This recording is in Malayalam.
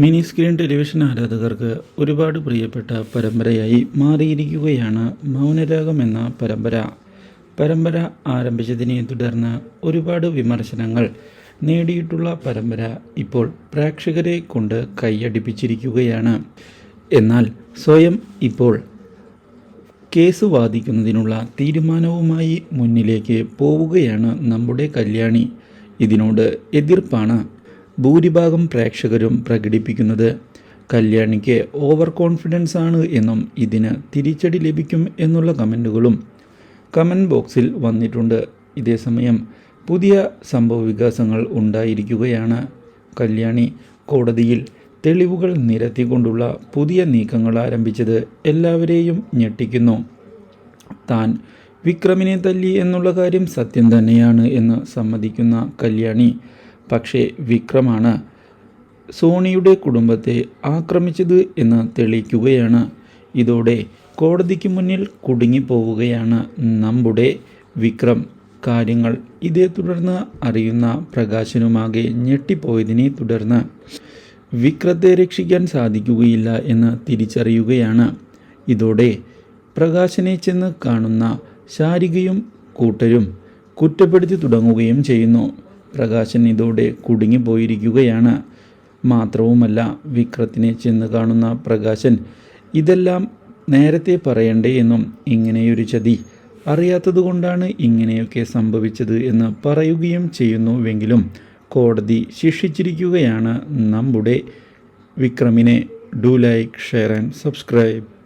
മിനി സ്ക്രീൻ ടെലിവിഷൻ ആരാധകർക്ക് ഒരുപാട് പ്രിയപ്പെട്ട പരമ്പരയായി മാറിയിരിക്കുകയാണ് മൗനരാഗം എന്ന പരമ്പര. പരമ്പര ആരംഭിച്ചതിനെ തുടർന്ന് ഒരുപാട് വിമർശനങ്ങൾ നേടിയിട്ടുള്ള പരമ്പര ഇപ്പോൾ പ്രേക്ഷകരെ കൊണ്ട് കൈയടിപ്പിച്ചിരിക്കുകയാണ്. എന്നാൽ സ്വയം ഇപ്പോൾ കേസ് വാദിക്കുന്നതിനുള്ള തീരുമാനവുമായി മുന്നിലേക്ക് പോവുകയാണ് നമ്മുടെ കല്യാണി. ഇതിനോട് എതിർപ്പാണ് ഭൂരിഭാഗം പ്രേക്ഷകരും പ്രകടിപ്പിക്കുന്നത് കല്യാണിക്ക് ഓവർ കോൺഫിഡൻസ് ആണ് എന്നും ഇതിന് തിരിച്ചടി ലഭിക്കും എന്നുള്ള കമന്റുകളും കമന്റ് ബോക്സിൽ വന്നിട്ടുണ്ട്. ഇതേസമയം പുതിയ സംഭവ വികാസങ്ങൾ ഉണ്ടായിരിക്കുകയാണ്. കല്യാണി കോടതിയിൽ തെളിവുകൾ നിരത്തിക്കൊണ്ടുള്ള പുതിയ നീക്കങ്ങൾ ആരംഭിച്ചത് എല്ലാവരെയും ഞെട്ടിക്കുന്നു. താൻ വിക്രമിനെ തല്ലി എന്നുള്ള കാര്യം സത്യം തന്നെയാണ് എന്ന് സമ്മതിക്കുന്ന കല്യാണി പക്ഷേ വിക്രമാണ് സോണിയുടെ കുടുംബത്തെ ആക്രമിച്ചത് എന്ന് തെളിയിക്കുകയാണ്. ഇതോടെ കോടതിക്ക് മുന്നിൽ കുടുങ്ങിപ്പോവുകയാണ് നമ്മുടെ വിക്രം. കാര്യങ്ങൾ ഇതേ തുടർന്ന് അറിയുന്ന പ്രകാശനുമാകെ ഞെട്ടിപ്പോയതിനെ തുടർന്ന് വിക്രത്തെ രക്ഷിക്കാൻ സാധിക്കുകയില്ല എന്ന് തിരിച്ചറിയുകയാണ്. ഇതോടെ പ്രകാശനെ ചെന്ന് കാണുന്ന ശാരികയും കൂട്ടരും കുറ്റപ്പെടുത്തി തുടങ്ങുകയും ചെയ്യുന്നു. പ്രകാശൻ ഇതോടെ കുടുങ്ങിപ്പോയിരിക്കുകയാണ്. മാത്രവുമല്ല വിക്രത്തിനെ ചെന്ന് കാണുന്ന പ്രകാശൻ ഇതെല്ലാം നേരത്തെ പറയണ്ടേ എന്നും ഇങ്ങനെയൊരു ചതി. അറിയാത്തതുകൊണ്ടാണ് ഇങ്ങനെയൊക്കെ സംഭവിച്ചത് എന്ന് പറയുകയും ചെയ്യുന്നുവെങ്കിലും കോടതി ശിക്ഷിച്ചിരിക്കുകയാണ്. നമ്മുടെ വിക്രമിനെ do like share and subscribe.